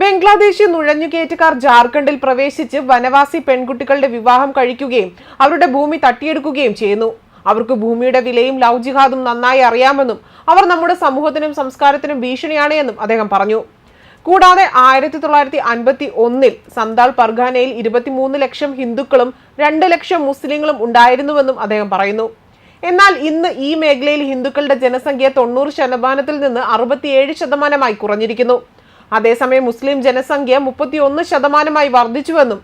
ബംഗ്ലാദേശി നുഴഞ്ഞുകയറ്റക്കാർ ജാർഖണ്ഡിൽ പ്രവേശിച്ച് വനവാസി പെൺകുട്ടികളുടെ വിവാഹം കഴിക്കുകയും അവരുടെ ഭൂമി തട്ടിയെടുക്കുകയും ചെയ്യുന്നു. അവർക്ക് ഭൂമിയുടെ വിലയും ലവ് ജിഹാദും നന്നായി അറിയാമെന്നും അവർ നമ്മുടെ സമൂഹത്തിനും സംസ്കാരത്തിനും ഭീഷണിയാണ് എന്നും അദ്ദേഹം പറഞ്ഞു. കൂടാതെ ആയിരത്തി തൊള്ളായിരത്തി അൻപത്തി ഒന്നിൽ സന്താൾ പർഗാനയിൽ ഇരുപത്തിമൂന്ന് ലക്ഷം ഹിന്ദുക്കളും രണ്ട് ലക്ഷം മുസ്ലിങ്ങളും ഉണ്ടായിരുന്നുവെന്നും അദ്ദേഹം പറയുന്നു. എന്നാൽ ഇന്ന് ഈ മേഖലയിൽ ഹിന്ദുക്കളുടെ ജനസംഖ്യ തൊണ്ണൂറ് ശതമാനത്തിൽ നിന്ന് അറുപത്തിയേഴ് ശതമാനമായി കുറഞ്ഞിരിക്കുന്നു. അതേസമയം മുസ്ലിം ജനസംഖ്യ മുപ്പത്തിയൊന്ന് ശതമാനമായി വർദ്ധിച്ചുവെന്നും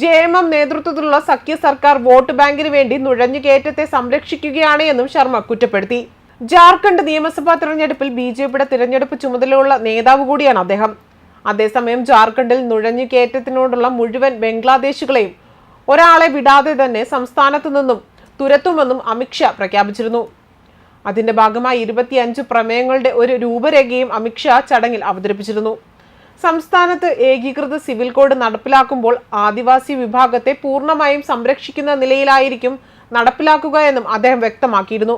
ജെ എം എം നേതൃത്വത്തിലുള്ള സഖ്യ സർക്കാർ വോട്ട് ബാങ്കിന് വേണ്ടി നുഴഞ്ഞുകയറ്റത്തെ സംരക്ഷിക്കുകയാണ് എന്നും ശർമ്മ കുറ്റപ്പെടുത്തി. ജാർഖണ്ഡ് നിയമസഭാ തിരഞ്ഞെടുപ്പിൽ ബി ജെ പിയുടെ തിരഞ്ഞെടുപ്പ് ചുമതലയുള്ള നേതാവ് കൂടിയാണ് അദ്ദേഹം. അതേസമയം ജാർഖണ്ഡിൽ നുഴഞ്ഞുകയറ്റത്തിനോടുള്ള മുഴുവൻ ബംഗ്ലാദേശികളെയും ഒരാളെ വിടാതെ തന്നെ സംസ്ഥാനത്തു നിന്നും തുരത്തുമെന്നും അമിത്ഷാ പ്രഖ്യാപിച്ചിരുന്നു. അതിന്റെ ഭാഗമായി ഇരുപത്തിയഞ്ച് പ്രമേയങ്ങളുടെ ഒരു രൂപരേഖയും അമിത്ഷാ ചടങ്ങിൽ അവതരിപ്പിച്ചിരുന്നു. സംസ്ഥാനത്ത് ഏകീകൃത സിവിൽ കോഡ് നടപ്പിലാക്കുമ്പോൾ ആദിവാസി വിഭാഗത്തെ പൂർണമായും സംരക്ഷിക്കുന്ന നിലയിലായിരിക്കും നടപ്പിലാക്കുക എന്നും അദ്ദേഹം വ്യക്തമാക്കിയിരുന്നു.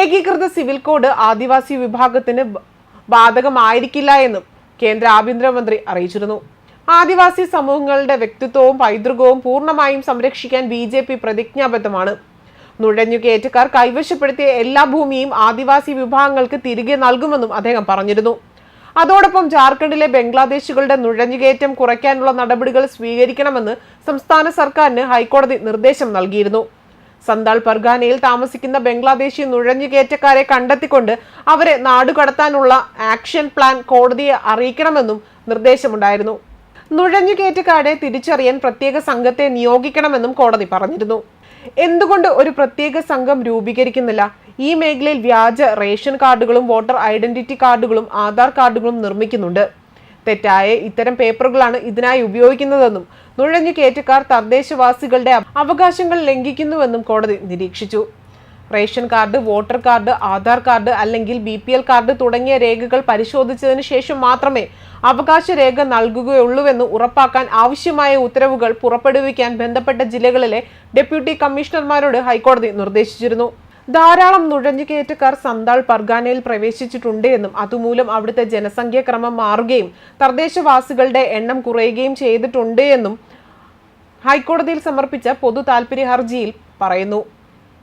ഏകീകൃത സിവിൽ കോഡ് ആദിവാസി വിഭാഗത്തിന് ബാധകമായിരിക്കില്ല എന്നും കേന്ദ്ര ആഭ്യന്തരമന്ത്രി അറിയിച്ചിരുന്നു. ആദിവാസി സമൂഹങ്ങളുടെ വ്യക്തിത്വവും പൈതൃകവും പൂർണമായും സംരക്ഷിക്കാൻ ബി പ്രതിജ്ഞാബദ്ധമാണ്. നുഴഞ്ഞുകയറ്റക്കാർ കൈവശപ്പെടുത്തിയ എല്ലാ ഭൂമിയും ആദിവാസി വിഭാഗങ്ങൾക്ക് തിരികെ നൽകുമെന്നും അദ്ദേഹം പറഞ്ഞിരുന്നു. അതോടൊപ്പം ജാർഖണ്ഡിലെ ബംഗ്ലാദേശികളുടെ നുഴഞ്ഞുകയറ്റം കുറയ്ക്കാനുള്ള നടപടികൾ സ്വീകരിക്കണമെന്ന് സംസ്ഥാന സർക്കാരിന് ഹൈക്കോടതി നിർദ്ദേശം നൽകിയിരുന്നു. സന്താൾ പർഗാനയിൽ താമസിക്കുന്ന ബംഗ്ലാദേശി നുഴഞ്ഞുകയറ്റക്കാരെ കണ്ടെത്തിക്കൊണ്ട് അവരെ നാടുകടത്താനുള്ള ആക്ഷൻ പ്ലാൻ കോടതിയെ അറിയിക്കണമെന്നും നിർദ്ദേശമുണ്ടായിരുന്നു. നുഴഞ്ഞുകയറ്റക്കാരെ തിരിച്ചറിയാൻ പ്രത്യേക സംഘത്തെ നിയോഗിക്കണമെന്നും കോടതി പറഞ്ഞിരുന്നു. എന്തുകൊണ്ട് ഒരു പ്രത്യേക സംഘം രൂപീകരിക്കുന്നില്ല? ഈ മേഖലയിൽ വ്യാജ റേഷൻ കാർഡുകളും വോട്ടർ ഐഡന്റിറ്റി കാർഡുകളും ആധാർ കാർഡുകളും നിർമ്മിക്കുന്നുണ്ട്. തെറ്റായ ഇത്തരം പേപ്പറുകളാണ് ഇതിനായി ഉപയോഗിക്കുന്നതെന്നും നുഴഞ്ഞു കയറ്റക്കാർ തദ്ദേശവാസികളുടെ അവകാശങ്ങൾ ലംഘിക്കുന്നുവെന്നും കോടതി നിരീക്ഷിച്ചു. Ration card voter card Aadhaar card അല്ലെങ്കിൽ ബി പി എൽ കാർഡ് തുടങ്ങിയ രേഖകൾ പരിശോധിച്ചതിന് ശേഷം മാത്രമേ അവകാശ രേഖ നൽകുകയുള്ളൂവെന്ന് ഉറപ്പാക്കാൻ ആവശ്യമായ ഉത്തരവുകൾ പുറപ്പെടുവിക്കാൻ ബന്ധപ്പെട്ട ജില്ലകളിലെ ഡെപ്യൂട്ടി കമ്മീഷണർമാരോട് ഹൈക്കോടതി നിർദ്ദേശിച്ചിരുന്നു. ധാരാളം നുഴഞ്ഞുകയറ്റക്കാർ സന്താൾ പർഗാനയിൽ പ്രവേശിച്ചിട്ടുണ്ട് എന്നും അതുമൂലം അവിടുത്തെ ജനസംഖ്യ ക്രമം മാറുകയും തദ്ദേശവാസികളുടെ എണ്ണം കുറയുകയും ചെയ്തിട്ടുണ്ട് എന്നും ഹൈക്കോടതിയിൽ സമർപ്പിച്ച പൊതു താൽപര്യ ഹർജിയിൽ പറയുന്നു.